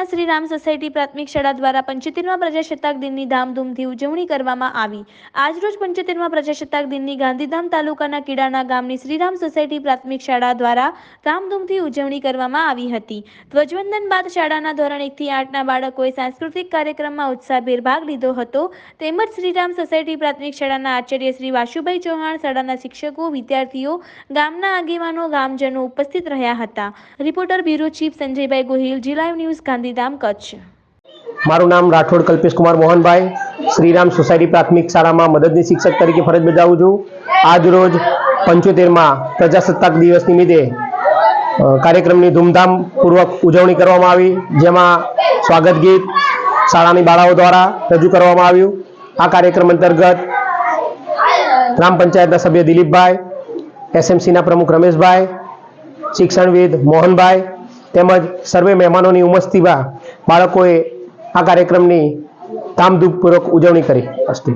Shriram society પ્રાથમિક શાળા દ્વારા પંચોતેરમા પ્રજાસત્તાક દિનની ધામધૂમથી ઉજવણી કરવામાં આવી. આજરોજ પંચોતેરમા પ્રજાસત્તાક દિનની ગાંધીધામ તાલુકાના કીડાના ગામની શ્રીરામ સોસાયટી પ્રાથમિક શાળા દ્વારા ધામધૂમથી ઉજવણી કરવામાં આવી હતી. ધ્વજવંદન બાદ શાળાના ધોરણ એકથી આઠના બાળકોએ સાંસ્કૃતિક કાર્યક્રમમાં ઉત્સાહભેર ભાગ લીધો હતો. તેમજ શ્રીરામ સોસાયટી પ્રાથમિક શાળાના આચાર્ય શ્રી વાસુભાઈ ચૌહાણ, શાળાના શિક્ષકો, વિદ્યાર્થીઓ, ગામના આગેવાનો, ગામજનો ઉપસ્થિત રહ્યા હતા. Reporter bureau chief Sanjaybhai Gohil, G live news Gandhidham Kutch. મારું નામ રાઠોડ કલ્પેશ કુમાર મોહનભાઈ. શ્રીરામ સોસાયટી પ્રાથમિક શાળામાં મદદની શિક્ષક તરીકે ફરજ બજાવું છું. આજ રોજ પંચોતેરમાં પ્રજાસત્તાક દિવસ નિમિત્તે કાર્યક્રમની ધૂમધામપૂર્વક ઉજવણી કરવામાં આવી, જેમાં સ્વાગત ગીત શાળાની બાળાઓ દ્વારા રજૂ કરવામાં આવ્યું. આ કાર્યક્રમ અંતર્ગત ગ્રામ પંચાયતના સભ્ય દિલીપભાઈ, એસએમસીના પ્રમુખ રમેશભાઈ, શિક્ષણવિદ મોહનભાઈ તેમજ સર્વે મહેમાનોની ઉમસ્તીમાં બાળકોએ આ કાર્યક્રમની કામધૂપપૂર્વક ઉજવણી કરી. અસ્તુ